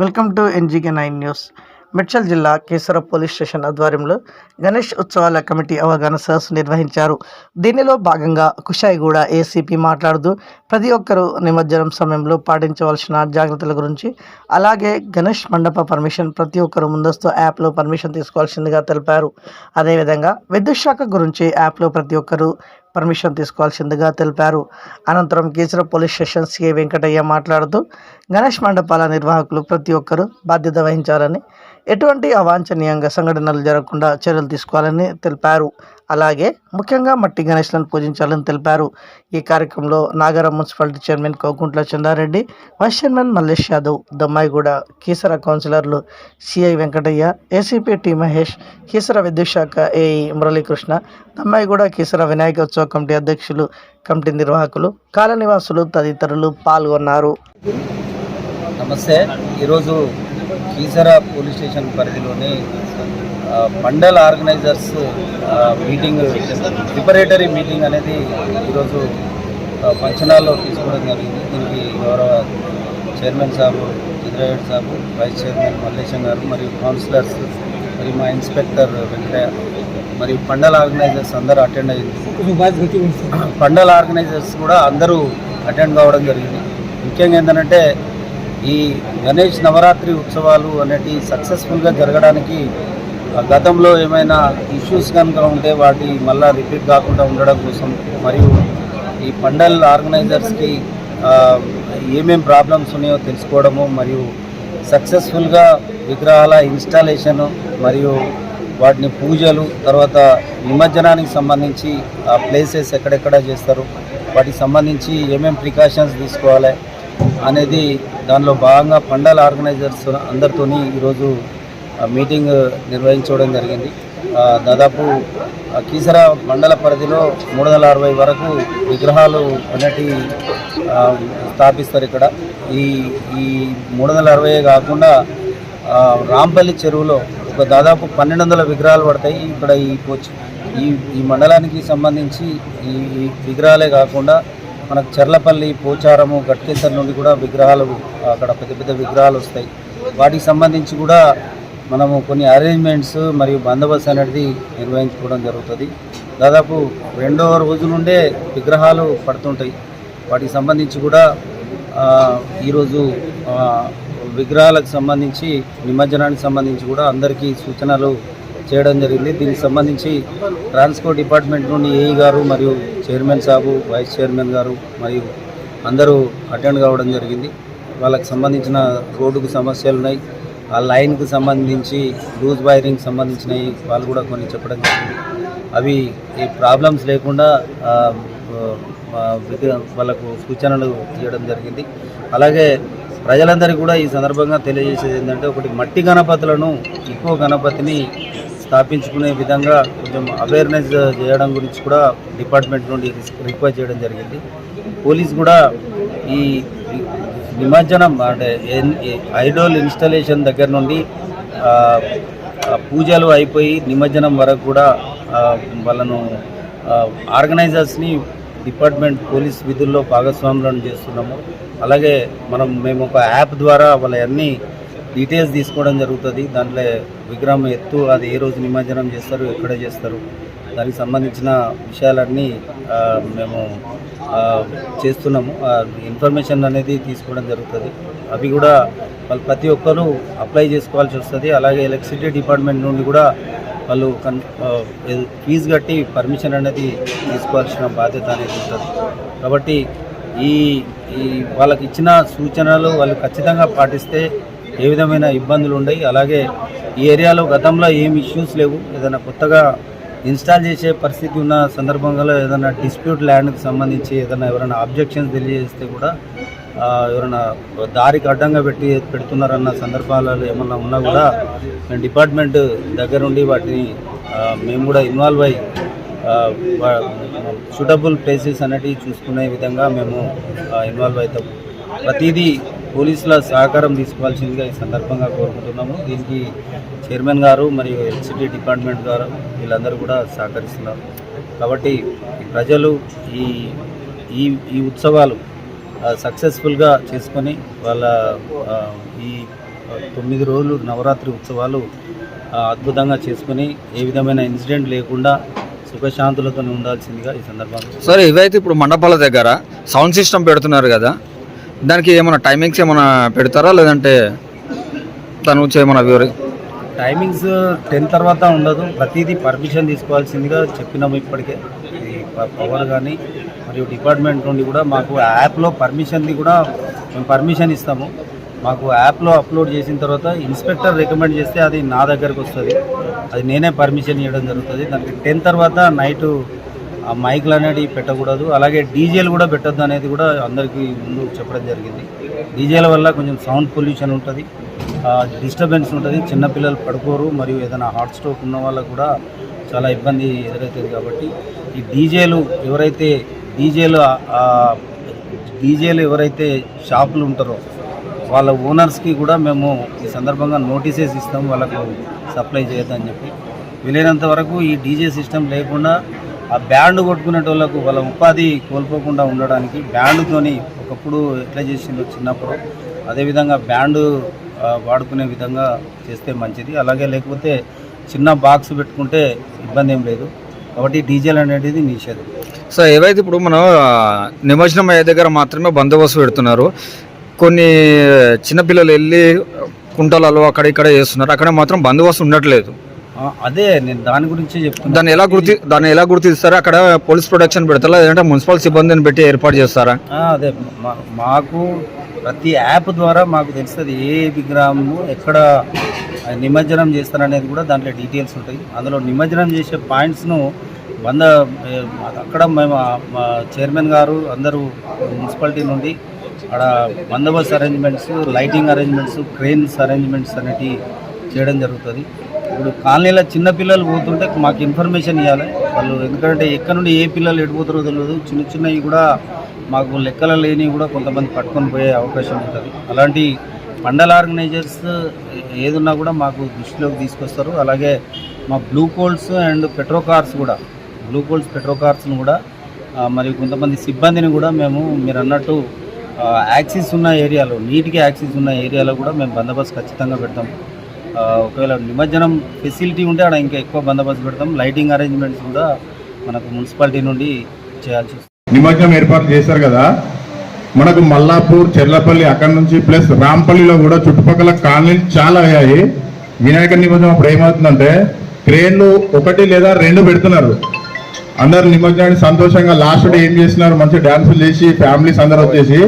Welcome to NGK nine news. Medchal జిల్లా Keesara police station ఆధ్వర్యంలో గణేష్ ఉత్సవాల కమిటీ అవగాహన సదస్సు నిర్వహించారు. దీనిలో భాగంగా కుషాయిగూడ ఏసీపీ మాట్లాడుతూ ప్రతి ఒక్కరూ నిమజ్జనం సమయంలో పాటించవలసిన జాగ్రత్తల గురించి అలాగే గణేష్ మండప పర్మిషన్ ప్రతి ఒక్కరు ముందస్తు యాప్లో పర్మిషన్ తీసుకోవాల్సిందిగా తెలిపారు. అదేవిధంగా విద్యుత్ శాఖ గురించి యాప్లో ప్రతి ఒక్కరూ పర్మిషన్ తీసుకోవాల్సిందిగా తెలిపారు. అనంతరం Keesara police station CI Venkataiah మాట్లాడుతూ గణేష్ మండపాల నిర్వాహకులు ప్రతి ఒక్కరూ బాధ్యత వహించాలని ఎటువంటి అవాంఛనీయంగా సంఘటనలు జరగకుండా చర్యలు తీసుకోవాలని తెలిపారు. అలాగే ముఖ్యంగా మట్టి గణేష్లను పూజించాలని తెలిపారు. ఈ కార్యక్రమంలో Nagaram municipality chairman Kokuntla Chandareddy vice chairman Mallesh Yadav Dammaiguda Keesara కౌన్సిలర్లు CI Venkataiah ACP T Mahesh Keesara విద్యుత్ శాఖ ఏఈ మురళీకృష్ణ దమ్మాయిగూడ కీసర వినాయకోత్సవ కమిటీ అధ్యక్షులు కమిటీ నిర్వాహకులు కాలనివాసులు తదితరులు పాల్గొన్నారు. నమస్తే. ఈరోజు కీసర పోలీస్ స్టేషన్ పరిధిలోని mandal organisers meeting preparatory meeting అనేది ఈరోజు ఆ, పంచనాల్లో తీసుకోవడం జరిగింది. దీనికి గౌరవ chairman Sabu Chandraiah Sabu vice chairman Mallesham గారు మరియు కౌన్సిలర్స్ మరియు మా ఇన్స్పెక్టర్ వెంకటయ్య మరియు పండల్ ఆర్గనైజర్స్ అందరూ అటెండ్ అయ్యింది పండల్ ఆర్గనైజర్స్ కూడా అందరూ అటెండ్ కావడం జరిగింది. ముఖ్యంగా ఏంటంటే ఈ గణేష్ నవరాత్రి ఉత్సవాలు అనేటివి సక్సెస్ఫుల్గా జరగడానికి గతంలో ఏమైనా ఇష్యూస్ కనుక ఉంటే వాటి మళ్ళా రిపీట్ కాకుండా ఉండడం కోసం మరియు ఈ పండల్ ఆర్గనైజర్స్కి ఏమేమి ఏమేం ప్రాబ్లమ్స్ ఉన్నాయో తెలుసుకోవడము మరియు సక్సెస్ఫుల్గా విగ్రహాల ఇన్స్టాలేషను మరియు వాటిని పూజలు తర్వాత నిమజ్జనానికి సంబంధించి ఆ ప్లేసెస్ ఎక్కడెక్కడ చేస్తారు వాటికి సంబంధించి ఏమేం ప్రికాషన్స్ తీసుకోవాలి అనేది దానిలో భాగంగా పండల్ ఆర్గనైజర్స్ అందరితోని ఈరోజు మీటింగ్ నిర్వహించడం జరిగింది. దాదాపు కీసర మండల పరిధిలో మూడు వందల అరవై వరకు విగ్రహాలు అనేటి స్థాపిస్తారు ఇక్కడ. ఈ ఈ మూడు వందల అరవై కాకుండా రాంపల్లి చెరువులో ఒక దాదాపు పన్నెండు వందల విగ్రహాలు పడతాయి ఇక్కడ ఈ ఈ ఈ మండలానికి సంబంధించి ఈ ఈ విగ్రహాలే కాకుండా మనకు చెర్లపల్లి పోచారము గట్కేసర్ నుండి కూడా విగ్రహాలు అక్కడ పెద్ద పెద్ద విగ్రహాలు వస్తాయి. వాటికి సంబంధించి కూడా మనము కొన్ని అరేంజ్మెంట్స్ మరియు బందోబస్తు అనేది నిర్వహించుకోవడం జరుగుతుంది. దాదాపు రెండవ రోజు నుండే విగ్రహాలు పడుతుంటాయి. వాటికి సంబంధించి కూడా ఈరోజు విగ్రహాలకు సంబంధించి నిమజ్జనానికి సంబంధించి కూడా అందరికీ సూచనలు చేయడం జరిగింది. దీనికి సంబంధించి ట్రాన్స్పోర్ట్ డిపార్ట్మెంట్ నుండి ఏఈ గారు మరియు చైర్మన్ సాబు వైస్ చైర్మన్ గారు మరియు అందరూ అటెండ్ కావడం జరిగింది. వాళ్ళకి సంబంధించిన రోడ్డుకు సమస్యలు ఉన్నాయి ఆ లైన్కు సంబంధించి లూజ్ వైరింగ్ సంబంధించినవి వాళ్ళు కూడా కొన్ని చెప్పడం జరిగింది. అవి ఈ ప్రాబ్లమ్స్ లేకుండా వాళ్ళకు సూచనలు ఇవ్వడం జరిగింది. అలాగే ప్రజలందరికీ కూడా ఈ సందర్భంగా తెలియజేసేది ఏంటంటే ఒకటి మట్టి గణపతులను ఎక్కువ గణపతిని స్థాపించుకునే విధంగా కొంచెం అవేర్నెస్ చేయడం గురించి కూడా డిపార్ట్మెంట్ నుండి రిక్వెస్ట్ చేయడం జరిగింది. పోలీస్ కూడా ఈ నిమజ్జనం అంటే ఐడోల్ ఇన్స్టలేషన్ దగ్గర నుండి పూజలు అయిపోయి నిమజ్జనం వరకు కూడా వాళ్ళను ఆర్గనైజర్స్ని డిపార్ట్మెంట్ పోలీస్ విధుల్లో భాగస్వాములను చేస్తున్నాము. అలాగే మనం మేము ఒక యాప్ ద్వారా వాళ్ళ అన్ని డీటెయిల్స్ తీసుకోవడం జరుగుతుంది. దాంట్లో విగ్రహం ఎత్తు అది ఏ రోజు నిమజ్జనం చేస్తారు ఎక్కడ చేస్తారు దానికి సంబంధించిన విషయాలన్నీ మేము చేస్తున్నాము. ఇన్ఫర్మేషన్ అనేది తీసుకోవడం జరుగుతుంది. అవి కూడా వాళ్ళు ప్రతి ఒక్కరూ అప్లై చేసుకోవాల్సి వస్తుంది. అలాగే ఎలక్ట్రిసిటీ డిపార్ట్మెంట్ నుండి కూడా వాళ్ళు కన్ ఫీజు కట్టి పర్మిషన్ అనేది తీసుకోవాల్సిన బాధ్యత అనేది ఉంటుంది. కాబట్టి ఈ ఈ వాళ్ళకి ఇచ్చిన సూచనలు వాళ్ళు ఖచ్చితంగా పాటిస్తే ఏ విధమైన ఇబ్బందులు ఉండవు అలాగే ఈ ఏరియాలో గతంలో ఏమి ఇష్యూస్ లేవు. ఏదైనా కొత్తగా ఇన్స్టాల్ చేసే పరిస్థితి ఉన్న సందర్భంలో ఏదైనా డిస్ప్యూట్ ల్యాండ్కి సంబంధించి ఏదైనా ఎవరైనా ఆబ్జెక్షన్స్ తెలియజేస్తే కూడా ఎవరైనా దారికి అడ్డంగా పెట్టి పెడుతున్నారన్న సందర్భాలలో ఏమన్నా ఉన్నా కూడా మేము డిపార్ట్మెంట్ దగ్గరుండి వాటిని మేము కూడా ఇన్వాల్వ్ అయ్యి సూటబుల్ ప్లేసెస్ అనేటివి చూసుకునే విధంగా మేము ఇన్వాల్వ్ అవుతాం. ప్రతిదీ పోలీసుల సహకారం తీసుకోవాల్సిందిగా ఈ సందర్భంగా కోరుకుంటున్నాము. దీనికి చైర్మన్ గారు మరియు ఎలక్ట్రిసిటీ డిపార్ట్మెంట్ గారు వీళ్ళందరూ కూడా సహకరిస్తున్నారు. కాబట్టి ప్రజలు ఈ ఈ ఈ ఉత్సవాలు సక్సెస్ఫుల్గా చేసుకొని వాళ్ళ ఈ తొమ్మిది రోజులు నవరాత్రి ఉత్సవాలు అద్భుతంగా చేసుకుని ఏ విధమైన ఇన్సిడెంట్ లేకుండా సుఖశాంతులతో ఉండాల్సిందిగా ఈ సందర్భంగా సరే ఇవైతే ఇప్పుడు మండపాల దగ్గర సౌండ్ సిస్టమ్ పెడుతున్నారు కదా దానికి ఏమైనా టైమింగ్స్ ఏమైనా పెడతారా? లేదంటే తను గురించి ఏమైనా వివరి టైమింగ్స్ టెన్ తర్వాత ఉండదు. ప్రతిదీ పర్మిషన్ తీసుకోవాల్సిందిగా చెప్పినాము ఇప్పటికే. పవర్ కానీ మరియు డిపార్ట్మెంట్ నుండి కూడా మాకు యాప్లో పర్మిషన్ది కూడా మేము పర్మిషన్ ఇస్తాము. మాకు యాప్లో అప్లోడ్ చేసిన తర్వాత ఇన్స్పెక్టర్ రికమెండ్ చేస్తే అది నా దగ్గరకు వస్తుంది. అది నేనే పర్మిషన్ ఇవ్వడం జరుగుతుంది. దానికి టెన్ తర్వాత నైటు ఆ మైక్లు అనేది పెట్టకూడదు. అలాగే డీజేలు కూడా పెట్టద్దు అనేది కూడా అందరికీ ముందు చెప్పడం జరిగింది. డీజేల వల్ల కొంచెం సౌండ్ పొల్యూషన్ ఉంటుంది డిస్టర్బెన్స్ ఉంటుంది. చిన్నపిల్లలు పడుకోరు మరియు ఏదైనా హార్ట్ స్ట్రోక్ ఉన్న వాళ్ళకు కూడా చాలా ఇబ్బంది ఎదురవుతుంది కాబట్టి ఈ డీజేలు ఎవరైతే డీజేలు డీజేలు ఎవరైతే షాపులు ఉంటారో వాళ్ళ ఓనర్స్కి కూడా మేము ఈ సందర్భంగా నోటీసెస్ ఇస్తాం వాళ్ళకు సప్లై చేయొద్దని చెప్పి. వీలైనంత వరకు ఈ డీజే సిస్టమ్ లేకుండా ఆ బ్యాండ్ కొట్టుకునే వాళ్ళకు వాళ్ళ ఉపాధి కోల్పోకుండా ఉండడానికి బ్యాండ్తోని ఒకప్పుడు ఎట్లా చేసిందో చిన్నప్పుడు అదేవిధంగా బ్యాండ్ వాడుకునే విధంగా చేస్తే మంచిది. అలాగే లేకపోతే చిన్న బాక్స్ పెట్టుకుంటే ఇబ్బంది ఏం లేదు. కాబట్టి డీజిల్ అనేది నిషేధం. సో ఏవైతే ఇప్పుడు మనం నిమజ్జనం అయ్యే దగ్గర మాత్రమే బందోబస్తు పెడుతున్నారు. కొన్ని చిన్నపిల్లలు వెళ్ళి కుంటలలో అక్కడ ఇక్కడ చేస్తున్నారు. అక్కడ మాత్రం బందోబస్తు ఉండట్లేదు. అదే నేను దాని గురించే చెప్తున్నా. దాన్ని ఎలా గుర్తి దాన్ని ఎలా గుర్తిస్తారా? అక్కడ పోలీస్ ప్రొటెక్షన్ పెడతారా? లేదంటే మున్సిపల్ సిబ్బందిని పెట్టి ఏర్పాటు చేస్తారా? అదే మా- మాకు ప్రతి యాప్ ద్వారా మాకు తెలుస్తుంది ఏ విగ్రహము ఎక్కడ నిమజ్జనం చేస్తారనేది కూడా దాంట్లో డీటెయిల్స్ ఉంటాయి. అందులో నిమజ్జనం చేసే పాయింట్స్ను వంద అక్కడ మేము చైర్మన్ గారు అందరూ మున్సిపాలిటీ నుండి అక్కడ బందోబస్తు arrangements lighting arrangements cranes arrangements అనేటివి చేయడం జరుగుతుంది. ఇప్పుడు కాలనీలో చిన్న పిల్లలు పోతుంటే మాకు ఇన్ఫర్మేషన్ ఇవ్వాలి. వాళ్ళు ఎందుకంటే ఎక్కడ నుండి ఏ పిల్లలు ఎడిపోతారో తెలియదు. చిన్న చిన్నవి కూడా మాకు లెక్కల లేని కూడా కొంతమంది పట్టుకొని పోయే అవకాశం ఉంటుంది. అలాంటి మండల ఆర్గనైజర్స్ ఏదున్నా కూడా మాకు దృష్టిలోకి తీసుకొస్తారు. అలాగే మా blue colts and petro cars కూడా బ్లూ కోల్స్ పెట్రో కార్స్ను కూడా మరి మరియు కొంతమంది సిబ్బందిని కూడా మేము మీరు అన్నట్టు యాక్సిస్ ఉన్న ఏరియాలో నీటికి యాక్సిస్ ఉన్న ఏరియాలో కూడా మేము బందోబస్తు ఖచ్చితంగా పెడతాం. ఒకవేళ నిమజ్జనం ఫెసిలిటీ ఉంటే అక్కడ ఇంకా ఎక్కువ బందోబస్తు పెడతాం. లైటింగ్ అరేంజ్మెంట్స్ కూడా మనకు మున్సిపాలిటీ నుండి చేయాల్సి వస్తుంది. నిమజ్జనం ఏర్పాటు చేశారు కదా? మనకు మల్లాపూర్ చెర్లపల్లి అక్కడ నుంచి ప్లస్ రాంపల్లిలో కూడా చుట్టుపక్కల కాలనీలు చాలా అయ్యాయి. వినాయక నిమజ్జనం అప్పుడు ఏమవుతుందంటే క్రేన్లు ఒకటి లేదా రెండు పెడుతున్నారు. అందరు నిమజ్జనాన్ని సంతోషంగా లాస్ట్ డే ఏం చేస్తున్నారు? మంచి డాన్సులు చేసి ఫ్యామిలీస్ అందరు వచ్చేసి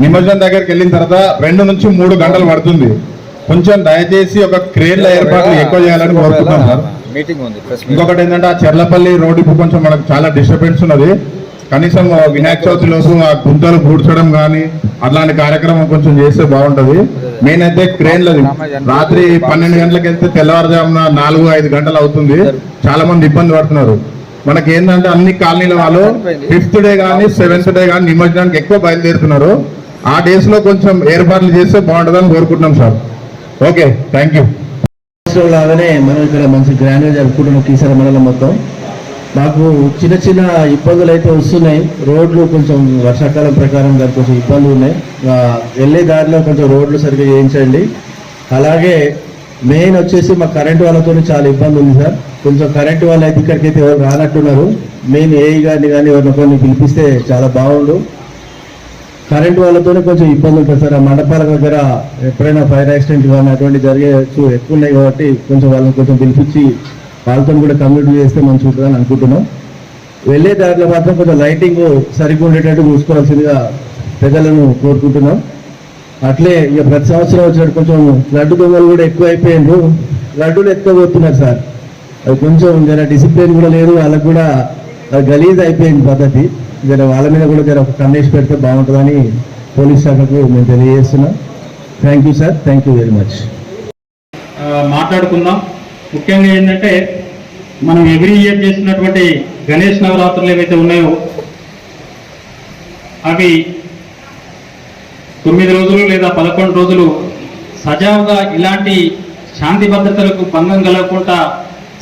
నిమజ్జనం దగ్గరికి వెళ్ళిన తర్వాత రెండు నుంచి మూడు గంటలు పడుతుంది. కొంచెం దయచేసి ఒక క్రేన్ల ఏర్పాట్లు ఎక్కువ చేయాలని కోరుకుంటున్నాం సార్. మీటింగ్ ఉంది ఇంకొకటి ఏంటంటే ఆ చెర్లపల్లి రోడ్ ఇప్పుడు కొంచెం మనకు చాలా డిస్టర్బెన్స్ ఉన్నది. కనీసం వినాయక చవితి లోపు ఆ గుంతలు పూడ్చడం కానీ అట్లాంటి కార్యక్రమం కొంచెం చేస్తే బాగుంటది. మెయిన్ అయితే క్రేన్లది. రాత్రి పన్నెండు గంటలకు వెళ్తే తెల్లవారుజామున నాలుగు ఐదు గంటలు అవుతుంది. చాలా మంది ఇబ్బంది పడుతున్నారు. మనకి ఏంటంటే అన్ని కాలనీల వాళ్ళు ఫిఫ్త్ డే కానీ సెవెంత్ డే కానీ నిమజ్జనానికి ఎక్కువ బయలుదేరుతున్నారు. ఆ డేస్లో కొంచెం ఏర్పాట్లు చేస్తే బాగుంటుందని కోరుకుంటున్నాం సార్. ఓకే థ్యాంక్ యూ సంవత్సరం లాగానే మనం ఇక్కడ మంచి గ్రాండ్గా జరుపుకుంటున్నాం కీసర మండలం మొత్తం. మాకు చిన్న చిన్న ఇబ్బందులు అయితే వస్తున్నాయి. రోడ్లు కొంచెం వర్షాకాలం ప్రకారం దానికి కొంచెం ఇబ్బందులు ఉన్నాయి. వెళ్ళే దారిలో కొంచెం రోడ్లు సరిగ్గా చేయించండి. అలాగే మెయిన్ వచ్చేసి మా కరెంట్ వాళ్ళతో చాలా ఇబ్బంది ఉంది సార్. కొంచెం కరెంట్ వాళ్ళు అయితే ఇక్కడికైతే అయితే ఎవరు రానట్టున్నారు. మెయిన్ ఏఈ గారిని కానీ ఎవరిని కొన్ని పిలిపిస్తే చాలా బాగుండు. కరెంట్ వాళ్ళతోనే కొంచెం ఇబ్బంది ఉంటుంది సార్. ఆ మండపాల దగ్గర ఎప్పుడైనా ఫైర్ యాక్సిడెంట్ కానీ అటువంటి జరిగే ఎక్కువ ఉన్నాయి కాబట్టి కొంచెం వాళ్ళని కొంచెం పిలిపించి వాళ్ళతో కూడా కమ్యూనిటీ చేస్తే మంచి ఉంటుందని అనుకుంటున్నాం. వెళ్ళే దారిలో మాత్రం కొంచెం లైటింగ్ సరిగ్గా ఉండేటట్టు చూసుకోవాల్సిందిగా ప్రజలను కోరుకుంటున్నాం. అట్లే ఇక ప్రతి సంవత్సరం వచ్చినట్టు కొంచెం లడ్డు దొంగలు కూడా ఎక్కువ అయిపోయిండ్రు లడ్డూలు ఎత్తుకోబోతున్నారు సార్. అది కొంచెం జర డిసిప్లిన్ కూడా లేదు. వాళ్ళకు కూడా అది గలీజ్ అయిపోయింది పద్ధతి. జర వాళ్ళ మీద కూడా జర ఒక కన్నేసి పెడితే బాగుంటుందని పోలీస్ శాఖకు మేము తెలియజేస్తున్నాం. Thank you sir thank you very much మాట్లాడుకుందాం. ముఖ్యంగా ఏంటంటే మనం ఎవ్రీ ఇయర్ చేసినటువంటి గణేష్ నవరాత్రులు ఏవైతే ఉన్నాయో అవి తొమ్మిది రోజులు లేదా పదకొండు రోజులు సజావుగా ఇలాంటి శాంతి భద్రతలకు భంగం కలగకుండా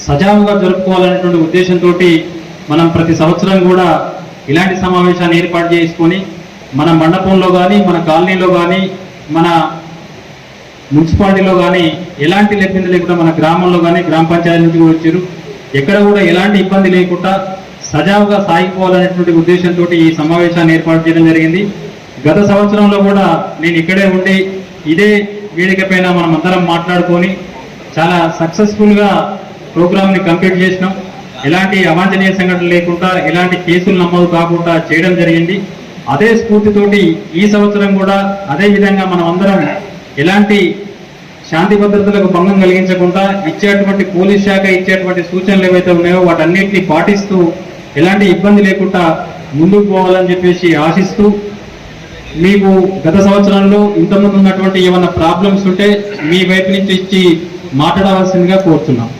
సజావుగా జరుపుకోవాలనేటువంటి ఉద్దేశంతో మనం ప్రతి సంవత్సరం కూడా ఇలాంటి సమావేశాన్ని ఏర్పాటు చేసుకొని మన మండపంలో కానీ మన కాలనీలో కానీ మన మున్సిపాలిటీలో కానీ ఎలాంటి ఇబ్బంది లేకుండా మన గ్రామంలో కానీ గ్రామ పంచాయతీ నుంచి కూడా వచ్చారు. ఎక్కడ కూడా ఎలాంటి ఇబ్బంది లేకుండా సజావుగా సాగిపోవాలనేటువంటి ఉద్దేశంతో ఈ సమావేశాన్ని ఏర్పాటు చేయడం జరిగింది. గత సంవత్సరంలో కూడా నేను ఇక్కడే ఉండి ఇదే వేదిక పైన మనం అందరం మాట్లాడుకొని చాలా సక్సెస్ఫుల్గా ప్రోగ్రామ్ని కంప్లీట్ చేసినాం. ఎలాంటి అవాంఛనీయ సంఘటనలు లేకుండా ఎలాంటి కేసులు నమోదు కాకుండా చేయడం జరిగింది. అదే స్ఫూర్తితోటి ఈ సంవత్సరం కూడా అదే విధంగా మనం అందరం ఎలాంటి శాంతి భద్రతలకు భంగం కలిగించకుండా ఇచ్చేటువంటి పోలీస్ శాఖ ఇచ్చేటువంటి సూచనలు ఏవైతే ఉన్నాయో వాటన్నిటిని పాటిస్తూ ఎలాంటి ఇబ్బంది లేకుండా ముందుకు పోవాలని చెప్పేసి ఆశిస్తూ మీకు గత సంవత్సరంలో ఇంతకుముందు ఉన్నటువంటి ఏమైనా ప్రాబ్లమ్స్ ఉంటే మీ వైపు నుంచి ఇచ్చి మాట్లాడవలసిందిగా కోరుతున్నాం.